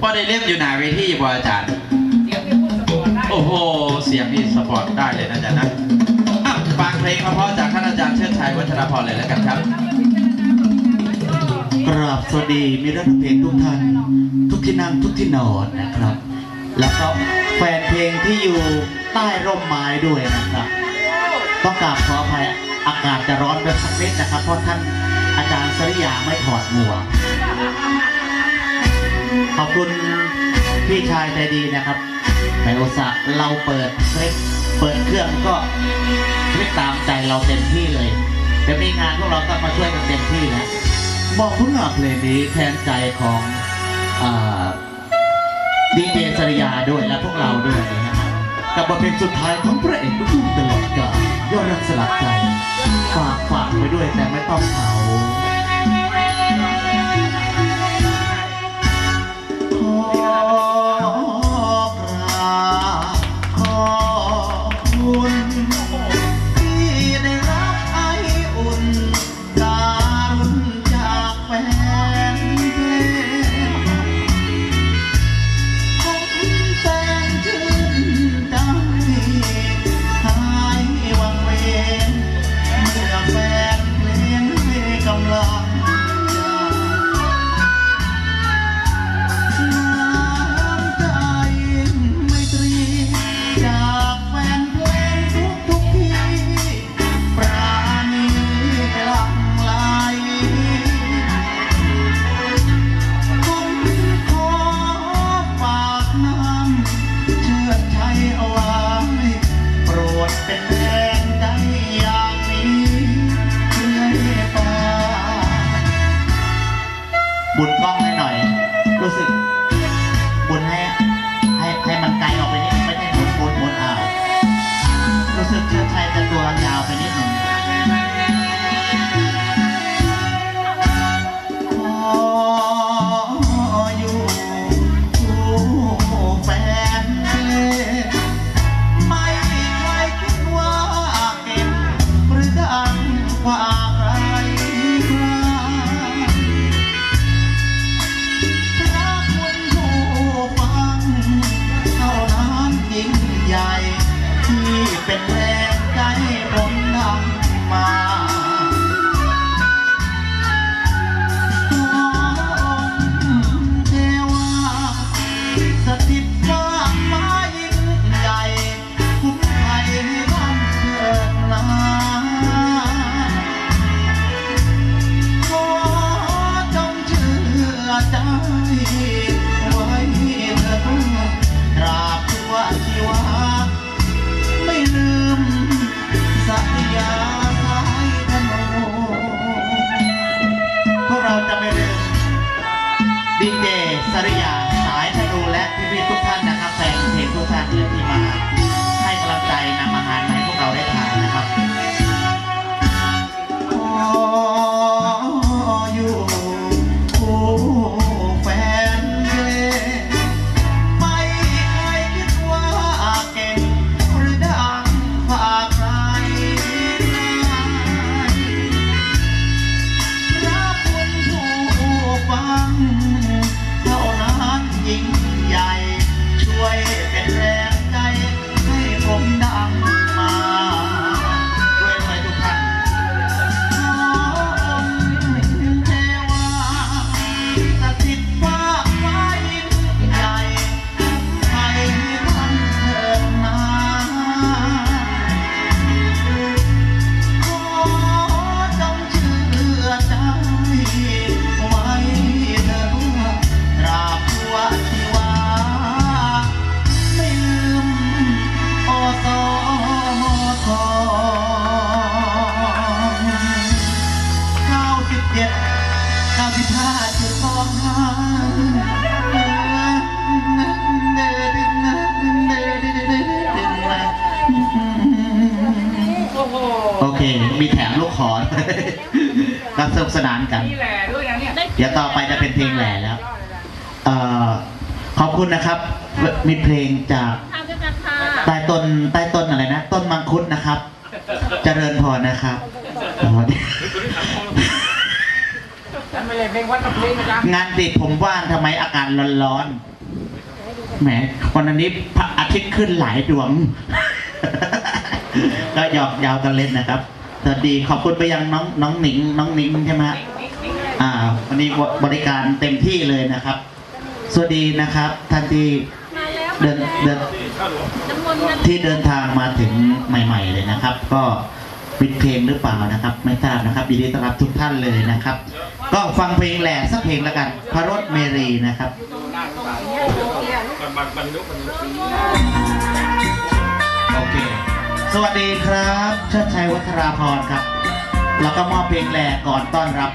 พ่อได้เล่มอยู่หนาเวทีบ่อาจารย์ โอ้โห เสียงนี่สปอร์ตได้เลยนะอาจารย์นะอะฟังเพลงเพราะๆจากท่านอาจารย์เชิดชัยวัฒนพรเลยแล้วกันครับ กราบสวัสดีมิตรเพลงทุกท่าน ทุกที่นั่งทุกที่นอนนะครับ แล้วก็แฟนเพลงที่อยู่ใต้ร่มไม้ด้วยนะครับต้องกราบขออภัยอากาศจะร้อนไปสักนิดนะครับ เพราะท่านอาจารย์สริยาไม่ถอดหมวกข อบคุณพี่ชายใจดีนะครับในโอตสาห์เราเปิดคลิปเปิดเครื่องก็คลิปตามใจเราเต็มที่เลยเดี๋ยวมีงานพวกเราก็มาช่วยกันเต็มที่นะบอกคุณงานเพลงนี้แทนใจของดีเจสริยาด้วยและพวกเราด้วยนะครับกับบทเพลงสุดท้ายของพระเอกลูกทุ่งตลอดกาลยอดรักสลักใจฝากฝากไปด้วยแต่ไม่ต้องเขา เป็นแรงใจผมทำมา เค มีแถมลูกขอนก็สนุกสนานกันเดี๋ยวต่อไปจะเป็นเพลงแหล่แล้วขอบคุณนะครับ มีเพลงจากใต้ต้นใต้ต้นอะไรนะ ต้นมังคุดนะครับ เจริญพรนะครับงานติดผมว่างทำไมอาการร้อนๆแหมวันนี้พระอาทิตย์ขึ้นหลายดวง ก็หยอกยาวกันเล่นนะครับสวัสดีขอบคุณไปยังน้องน้องหนิง น้องหนิงใช่ไหมอ่า วันนี้บริการเต็มที่เลยนะครับ สวัสดีนะครับท่านที่เดินเดินที่เดินทางมาถึงใหม่ ๆ เลยนะครับ ก็ปิดเพลงหรือเปล่านะครับ ไม่ทราบนะครับยินดีต้อนรับทุกท่านเลยนะครับ ก็ฟังเพลงแหล่สักเพลงแล้วกัน พระรถเมรีนะครับโอเค สวัสดีครับ เชิดชัยวัฒราพรครับ แล้วก็มอบเพลงแหล่ก่อนต้อนรับ